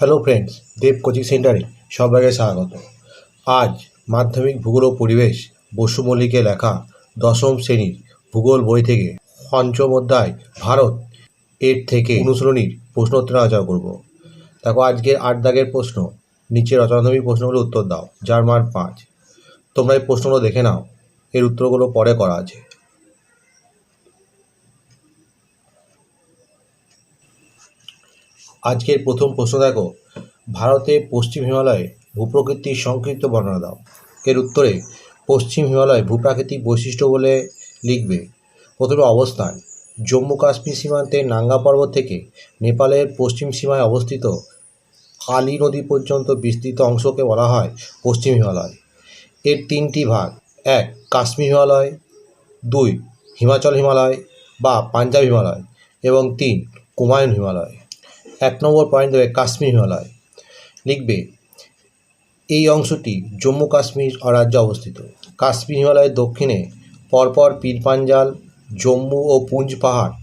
Hello friends দেব coaching সেন্টারে সবাইকে স্বাগত। আজ মাধ্যমিক ভূগোল ও পরিবেশ, বসু মল্লিকের লেখা দশম শ্রেণির ভূগোল বই থেকে পঞ্চম অধ্যায়, ভারত এর থেকে অনুসরণীর প্রশ্ন উত্তর আলোচনা করব। দেখো, আজকের আট দাগের প্রশ্ন নিচে রচনাধর্মী প্রশ্নগুলো উত্তর দাও, যার মান পাঁচ। তোমরা এই প্রশ্নগুলো দেখে নাও, এর উত্তরগুলো পরে করা আছে। আজকের প্রথম প্রশ্ন দেখো। ভারতে পশ্চিম হিমালয়ে ভূপ্রকৃতির সংক্ষিপ্ত বর্ণনা দাও। এর উত্তরে, পশ্চিম হিমালয় ভূপ্রাকৃতিক বৈশিষ্ট্য বলে লিখবে। প্রথমে অবস্থান, জম্মু কাশ্মীর সীমান্তে নাঙ্গা পর্বত থেকে নেপালের পশ্চিম সীমায় অবস্থিত কালী নদী পর্যন্ত বিস্তৃত অংশকে বলা হয় পশ্চিম হিমালয়। এর তিনটি ভাগ, এক, কাশ্মীর হিমালয়, দুই, হিমাচল হিমালয় বা পাঞ্জাব হিমালয় এবং তিন কুমায়ুন হিমালয়। এক নম্বর পয়েন্ট দেবে কাশ্মীর হিমালয়। লিখবে, এই অংশটি জম্মু কাশ্মীর রাজ্যে অবস্থিত। কাশ্মীর হিমালয়ের দক্ষিণে পরপর পীরপাঞ্জাল, জম্মু ও পুঞ্জ পাহাড়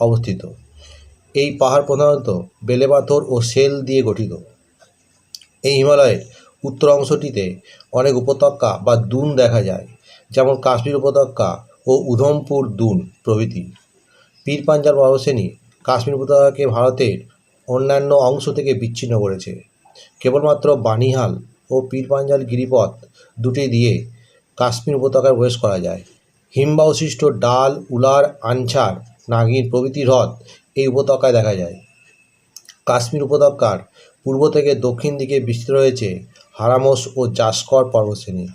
অবস্থিত। এই পাহাড় প্রধানত বেলে পাথর ও সেল দিয়ে গঠিত। এই হিমালয়ের উত্তর অংশটিতে অনেক উপত্যকা বা দুন দেখা যায়, যেমন কাশ্মীর উপত্যকা ও উধমপুর দুন প্রভৃতি। পীরপাঞ্জাল পর্বতশ্রেণী কাশ্মীর উপত্যকাকে ভারতের অন্যান্য অংশ থেকে বিচ্ছিন্ন করেছে। কেবলমাত্র বানিহাল ও পীরপাঞ্জাল গিরিপথ দুটি দিয়ে কাশ্মীর উপত্যকায় প্রবেশ করা যায়। হিমবাবশিষ্ট ডাল, উলার, আনছার, নাগিন প্রভৃতি হ্রদ এই উপত্যকায় দেখা যায়। কাশ্মীর উপত্যকার পূর্ব থেকে দক্ষিণ দিকে বিস্তৃত রয়েছে হারামস ও জাসকর পর্বতশ্রেণী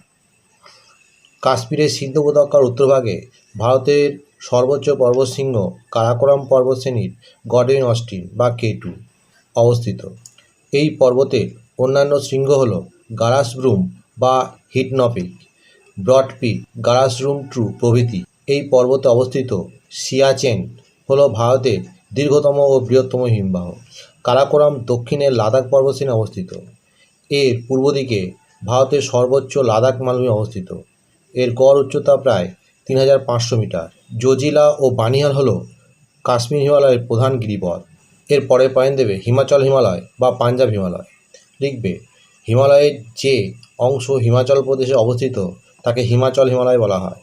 কাশ্মীরের সিন্ধু উপত্যকার উত্তরভাগে ভারতের সর্বোচ্চ পর্বতশৃঙ্গ কারাকোরাম পর্বতশ্রেণীর গডেন অস্টিন বা কেটু অবস্থিত। এই পর্বতের অন্যান্য শৃঙ্গ হল গারাসব্রুম বা Hidden Peak Broad Peak Gasherbrum two প্রভৃতি। এই পর্বতে অবস্থিত সিয়াচেন হল ভারতের দীর্ঘতম ও বৃহত্তম হিমবাহ। কারাকোরাম দক্ষিণে লাদাখ পর্বতশ্রেণী অবস্থিত। এর পূর্ব দিকে ভারতের সর্বোচ্চ লাদাখ মালভূমি অবস্থিত। এর গড় উচ্চতা প্রায় তিন হাজার পাঁচশো মিটার। জজিলা ও বানিহাল হল কাশ্মীর হিমালয়ের প্রধান গিরিপথ। এর পরে পয়েন্ট দেবে হিমাচল হিমালয় বা পাঞ্জাব হিমালয়। লিখবে, হিমালয়ের যে অংশ হিমাচল প্রদেশে অবস্থিত, তাকে হিমাচল হিমালয় বলা হয়।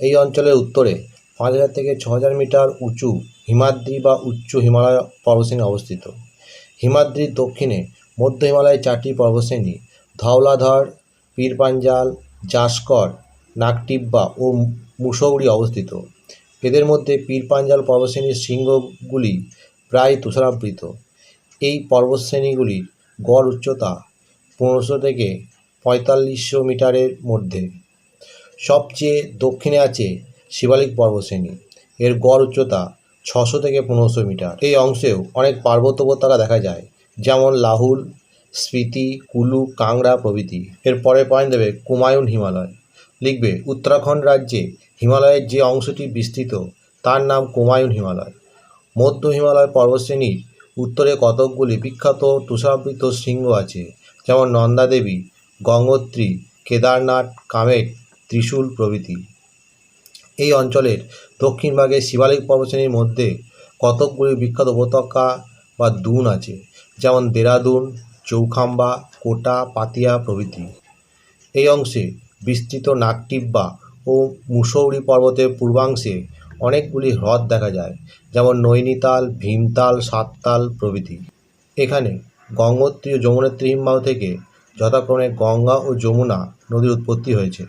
এই অঞ্চলের উত্তরে পাঁচ হাজার থেকে ছ হাজার মিটার উঁচু হিমাদ্রি বা উচ্চ হিমালয় পর্বতশ্রেণী অবস্থিত। হিমাদ্রির দক্ষিণে মধ্য হিমালয়ের চারটি পর্বতশ্রেণী, ধওলাধর, পীরপাঞ্জাল, জাসকর নাকটিব্বা ও মুসৌরি অবস্থিত। এদের মধ্যে পীরপাঞ্জাল পর্বতশ্রেণীর শৃঙ্গগুলি প্রায় তুষারাবৃত। এই পর্বতশ্রেণীগুলির গড় উচ্চতা পনেরোশো থেকে পঁয়তাল্লিশশো মিটারের মধ্যে। সবচেয়ে দক্ষিণে আছে শিবালিক পর্বতশ্রেণী। এর গড় উচ্চতা ছশো থেকে পনেরোশো মিটার। এই অংশেও অনেক পার্বত্য দেখা যায়, যেমন লাহুল, স্পিতি, কুলু, কাংড়া প্রভৃতি। এর পরে পয়েন্ট দেবে কুমায়ুন হিমালয়। লিখবে, উত্তরাখণ্ড রাজ্যে হিমালয়ের যে অংশটি বিস্তৃত, তার নাম কুমায়ুন হিমালয়। মধ্য হিমালয় পর্বতশ্রেণীর উত্তরে কতকগুলি বিখ্যাত তুষারাবৃত শৃঙ্গ আছে? যেমন নন্দাদেবী, গঙ্গোত্রী, কেদারনাথ, কামেট, ত্রিশূল প্রভৃতি। এই অঞ্চলের দক্ষিণ ভাগে শিবালিক পর্বতশ্রেণীর মধ্যে কতকগুলি বিখ্যাত উপত্যকা বা দুন আছে? যেমন দেরাদুন, চৌখাম্বা, কোটা, পাতিয়া প্রভৃতি। এই অংশে বিস্তৃত নাগটিব্বা ও মুসৌরি পর্বতের পূর্বাংশে অনেকগুলি হ্রদ দেখা যায়, যেমন নৈনিতাল, ভীমতাল, সাততাল প্রভৃতি। এখানে গঙ্গোত্রী ও যমুনেত্রী হিমবাহ থেকে যথাক্রমে গঙ্গা ও যমুনা নদীর উৎপত্তি হয়েছে।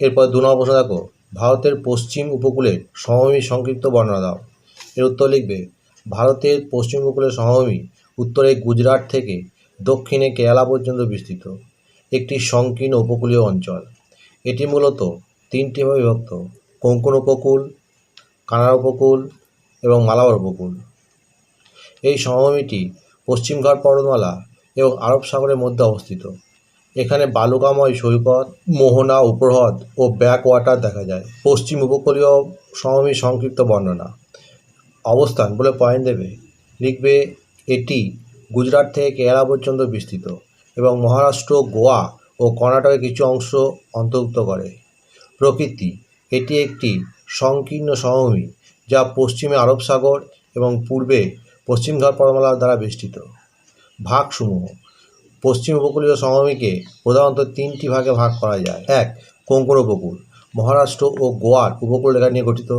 এরপর দু নম্বর প্রশ্ন দেখো, ভারতের পশ্চিম উপকূলের সমভূমি সংক্ষিপ্ত বর্ণনা দাও। এর উত্তর লিখবে, ভারতের পশ্চিম উপকূলের সমভূমি উত্তরে গুজরাট থেকে দক্ষিণে কেরালা পর্যন্ত বিস্তৃত, একটি সংকীর্ণ উপকূলীয় অঞ্চল। এটি মূলত তিনটি ভাবে বিভক্ত। কোঙ্কণ উপকূল, কানাড়া উপকূল এবং মালাবার উপকূল। এই সমভূমিটি পশ্চিমঘাট পর্বতমালা এবং আরব সাগরের মধ্যে অবস্থিত। এখানে বালুকাময় সৈকত, মোহনা, উপহ্রদ ও ব্যাক ওয়াটার দেখা যায়। পশ্চিম উপকূলীয় সমভূমির সংক্ষিপ্ত বর্ণনা। অবস্থান বলে পয়েন্ট দেবে। লিখবে এটি গুজরাট থেকে কেরালা পর্যন্ত বিস্তৃত এবং মহারাষ্ট্র, গোয়া ও কর্ণাটকের কিছু অংশ অন্তর্ভুক্ত করে। প্রকৃতি এটি একটি সংকীর্ণ সমভূমি যা পশ্চিমে আরব সাগর এবং পূর্বে পশ্চিমঘাট পর্বতমালা দ্বারা বেষ্টিত। ভাগসমূহ পশ্চিম উপকূলীয় সমভূমিকে প্রধানত তিনটি ভাগে ভাগ করা যায়। এক কোঙ্কণ উপকূল, মহারাষ্ট্র ও গোয়ার উপকূল রেখা নিয়ে গঠিত।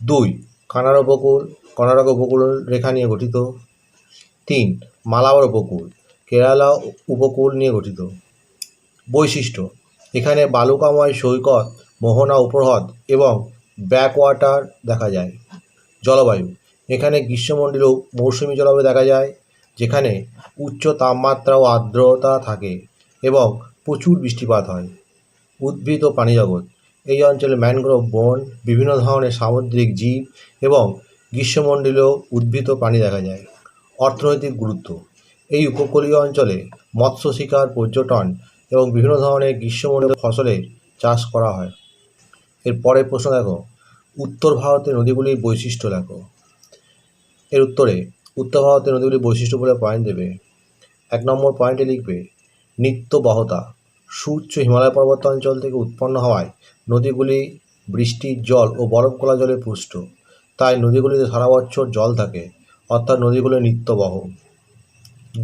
দুই কানার উপকূল, কর্ণাটক উপকূল রেখা নিয়ে গঠিত। তিন, মালাবার উপকূল, কেরালা উপকূল নিয়ে গঠিত। বৈশিষ্ট্য, এখানে বালুকাময় সৈকত মোহনা উপহ্রদ এবং ব্যাকওয়াটার দেখা যায়। জলবায়ু, এখানে গ্রীষ্মমণ্ডলীয় মৌসুমী জলবায়ু দেখা যায়, যেখানে উচ্চ তাপমাত্রা ও আর্দ্রতা থাকে এবং প্রচুর বৃষ্টিপাত হয়। উদ্ভিদ ও প্রাণীজগৎ এই অঞ্চলে ম্যানগ্রোভ, বন, বিভিন্ন ধরনের সামুদ্রিক জীব এবং গ্রীষ্মমণ্ডলীয় উদ্ভিদ ও প্রাণী দেখা যায়। অর্থনৈতিক গুরুত্ব, এই উপকূলীয় অঞ্চলে মৎস্য শিকার, পর্যটন এবং বিভিন্ন ধরনের গ্রীষ্মমণ্ডলীয় ফসলের চাষ করা হয়। এর পরের প্রশ্ন দেখো, উত্তর ভারতের নদীগুলির বৈশিষ্ট্য লেখো এর উত্তরে, উত্তর ভারতের নদীগুলির বৈশিষ্ট্য বলে পয়েন্ট দেবে। এক নম্বর পয়েন্টে লিখবে, নিত্য বহতা, সুউচ্চ হিমালয় পর্বত অঞ্চল থেকে উৎপন্ন হওয়ায় নদীগুলি বৃষ্টির জল ও বরফ গলা জলে পুষ্ট। তাই নদীগুলিতে সারা বছর জল থাকে, অর্থাৎ নদীগুলি নিত্যবহ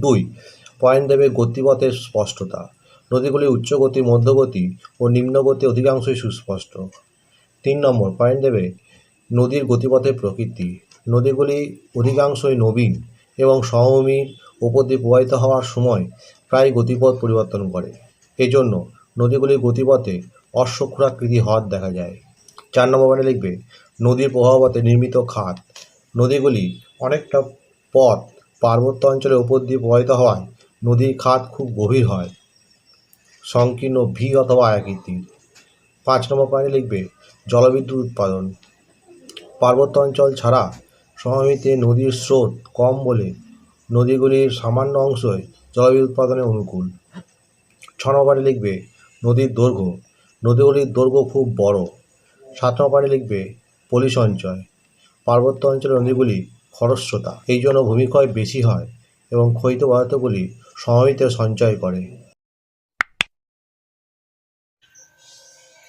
দুই পয়েন্ট দেবে গতিপথের স্পষ্টতা। নদীগুলি উচ্চগতি, মধ্যগতি ও নিম্নগতি অধিকাংশই সুস্পষ্ট। তিন নম্বর, পয়েন্ট দেবে, নদীর গতিপথের প্রকৃতি। নদীগুলি অধিকাংশই নবীন এবং সমভূমির দিয়ে প্রবাহিত হওয়ার সময় প্রায় গতিপথ পরিবর্তন করে। এজন্য নদীগুলির গতিপথে অশ্বক্ষুরাকৃতি হ্রদ দেখা যায়। চার নম্বর পয়েন্টে লিখবে, নদীর প্রবাহপথে নির্মিত খাত। নদীগুলি অনেকটা পথ পার্বত্য অঞ্চলের ওপর দিয়ে প্রবাহিত হওয়ায় নদীর খাত খুব গভীর হয়। সংকীর্ণ ভি অথবা আয়াকৃতির পাঁচ নম্বর পয়েন্টে লিখবে জলবিদ্যুৎ উৎপাদন। পার্বত্য অঞ্চল ছাড়া সমভূমিতে নদীর স্রোত কম বলে নদীগুলির সামান্য অংশই জলবিদ্যুৎ উৎপাদনে অনুকূল। ছ নম্বরে লিখবে নদীর দৈর্ঘ্য। নদীগুলির দৈর্ঘ্য খুব বড়। সাত নম্বরে লিখবে পলি সঞ্চয় পার্বত্য অঞ্চলের নদীগুলি খরস্রোতা, এই জন্য ভূমিক্ষয় বেশি হয় এবং ক্ষয়িত পদার্থগুলি সমভূমিতে সঞ্চয় করে।